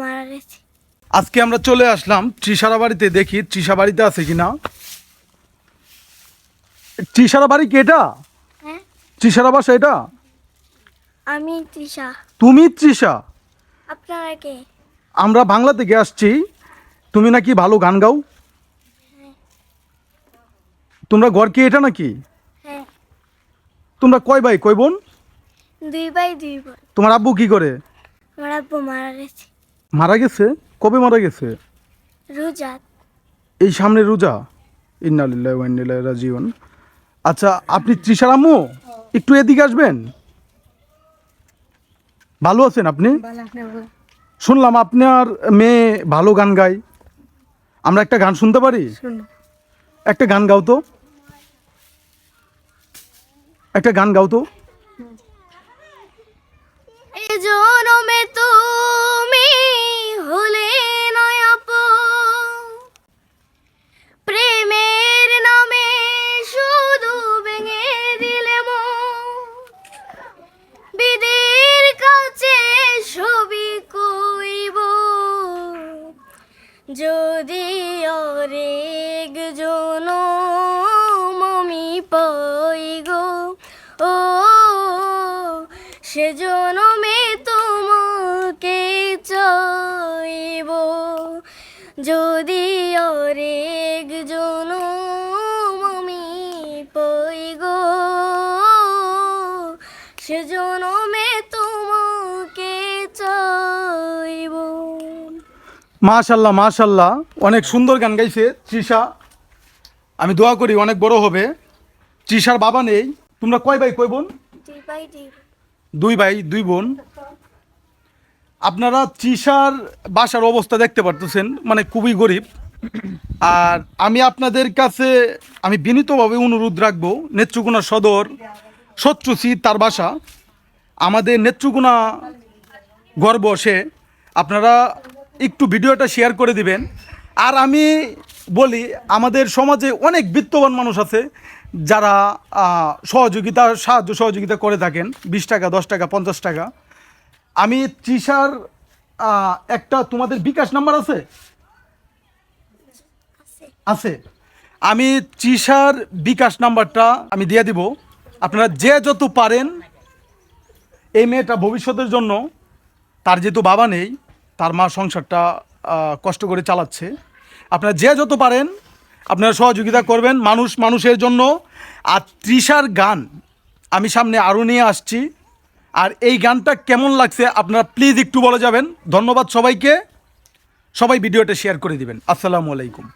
মারা গেছে। আজকে আমরা চলে আসলাম ত্রিসারা বাড়িতে দেখি ত্রিসা বাড়িতে আছে কিনা। ত্রিসারা বাড়ি কি এটা? হ্যাঁ। ত্রিসারা বাসা এটা? আমি তৃষা। তুমি ত্রিসা আপনারা কে? আমরা বাংলা থেকে আসছি। তুমি নাকি ভালো গান গাও? তোমরা ঘর কি এটা নাকি? হ্যাঁ। তোমরা কয় ভাই কয় বোন? দুই ভাই দুই বোন। তোমার আব্বু কি করে? আমার আব্বু মারা গেছে। মারা গেছে? কবে মারা গেছে? রোজাত এই সামনে রোজা? ইন্নালিল্লাহ ওয়া ইন্না ইলাইহি রাজিউন। আচ্ছা আপনি ত্রিশার আম্মু? একটু এদিকে আসবেন। ভালো আছেন আপনি? শুনলাম আপনার মেয়ে ভালো গান গায়। আমরা একটা গান শুনতে পারি? একটা গান গাও তো। একটা গান গাও তো। যদি অরেক জন মমি পাই গো, ও সেজনমে তোমাকে চাইব। যদি অরেক জন মমি পাই গো সেজনমে তোমাকে মাশাল্লাহ মাশাল্লাহ। অনেক সুন্দর গান গাইছে তৃষা। আমি দোয়া করি অনেক বড় হবে। তৃষার বাবা নেই। তোমরা কয় ভাই কয় বোন? দুই ভাই দুই বোন। আপনারা তৃষার বাসার অবস্থা দেখতে পারতেছেন। মানে খুবই গরিব। আর আমি আপনাদের কাছে আমি বিনীতভাবে অনুরোধ রাখব নেত্রকোনা সদর শত্রুসি তার বাসা। আমাদের নেত্রকোনা গর্ব সে। আপনারা একটু ভিডিওটা শেয়ার করে দিবেন। আর আমি বলি, আমাদের সমাজে অনেক বিত্তবান মানুষ আছে যারা সহযোগিতা, সাহায্য সহযোগিতা করে থাকেন, বিশ টাকা, দশ টাকা, পঞ্চাশ টাকা। আমি তৃষার একটা তোমাদের বিকাশ নাম্বার আছে? আছে। আমি তৃষার বিকাশ নাম্বারটা আমি দিয়ে দিব। আপনারা যে যত পারেন, এই মেয়েটা ভবিষ্যতের জন্য, তার যেহেতু বাবা নেই তার মা সংসারটা কষ্ট করে চালাচ্ছে। আপনারা যে যত পারেন, আপনারা সহযোগিতা করবেন মানুষ মানুষের জন্য। আর তৃষার গান, আমি সামনে আরও নিয়ে আসছি। আর এই গানটা কেমন লাগছে আপনারা প্লিজ একটু বলে যাবেন। ধন্যবাদ সবাইকে। সবাই ভিডিওটা শেয়ার করে দিবেন। আসসালামু আলাইকুম।